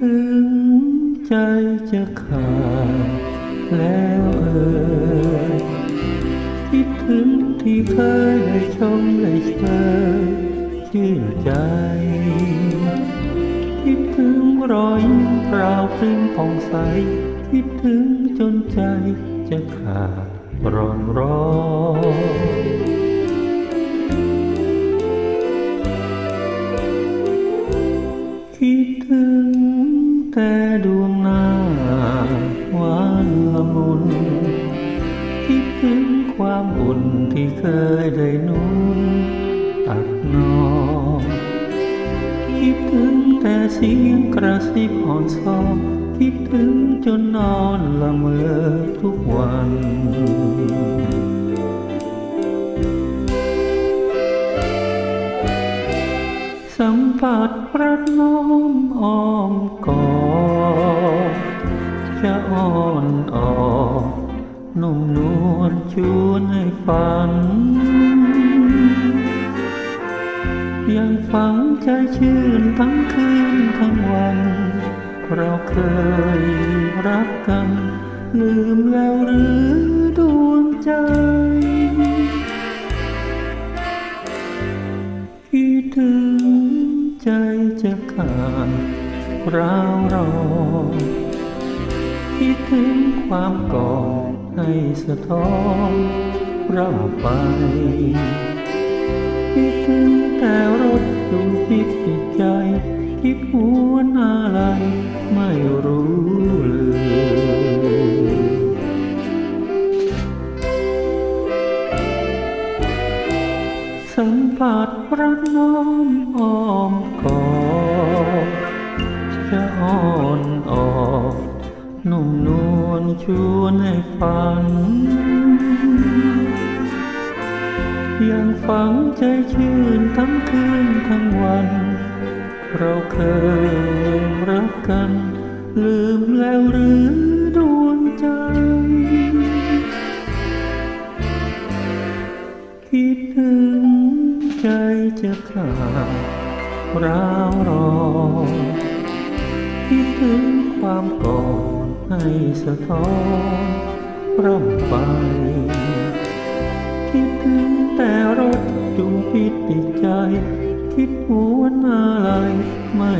ถึงใจจะขาดแล้วเอ่ยคิดถึงที่เคยได้ชมได้เชยชื่นใจ คิดถึงรอยยิ้มพราวพริ้งผ่องใส คิดถึงจนใจจะขาดร้อนร้อน แต่ดวงหน้าหวานละมุนคิดถึงความอุ่นที่เคยได้นุ่นตักนอนคิดถึงแต่เสียงกระซิบอ่อนซอนคิดถึงจนนอนละเมอทุกวัน สัมผัสรักน้อมอ้อมกอดจะอ่อนออกนุ่มนวลชวนให้ฝัน ยังฝังใจชื่นทั้งคืนทั้งวัน เราเคยรักกัน ลืมแล้วหรือดวงใจคิดถึง ใจจะขาดร้าวรอนคิดถึงความก่อนให้สะท้อนร่ำไปคิดถึงแต่รถจูงพิดจิตใจ คิดหัวนาไหล สัมผัสรักน้อมอ้อมกอดจะอ่อนออกนุ่มนวลชวนให้ฝัน ยังฝังใจชื่นทั้งคืนทั้งวัน เราเคยรักกัน ลืมแล้วหรือดวงใจคิดถึง ใจจะขาดร้าวรอนคิดถึงความก่อนให้สะท้อนร่ำไป คิดถึงแต่รถจูปิดติดใจ คิดหัวหน้าไรไม่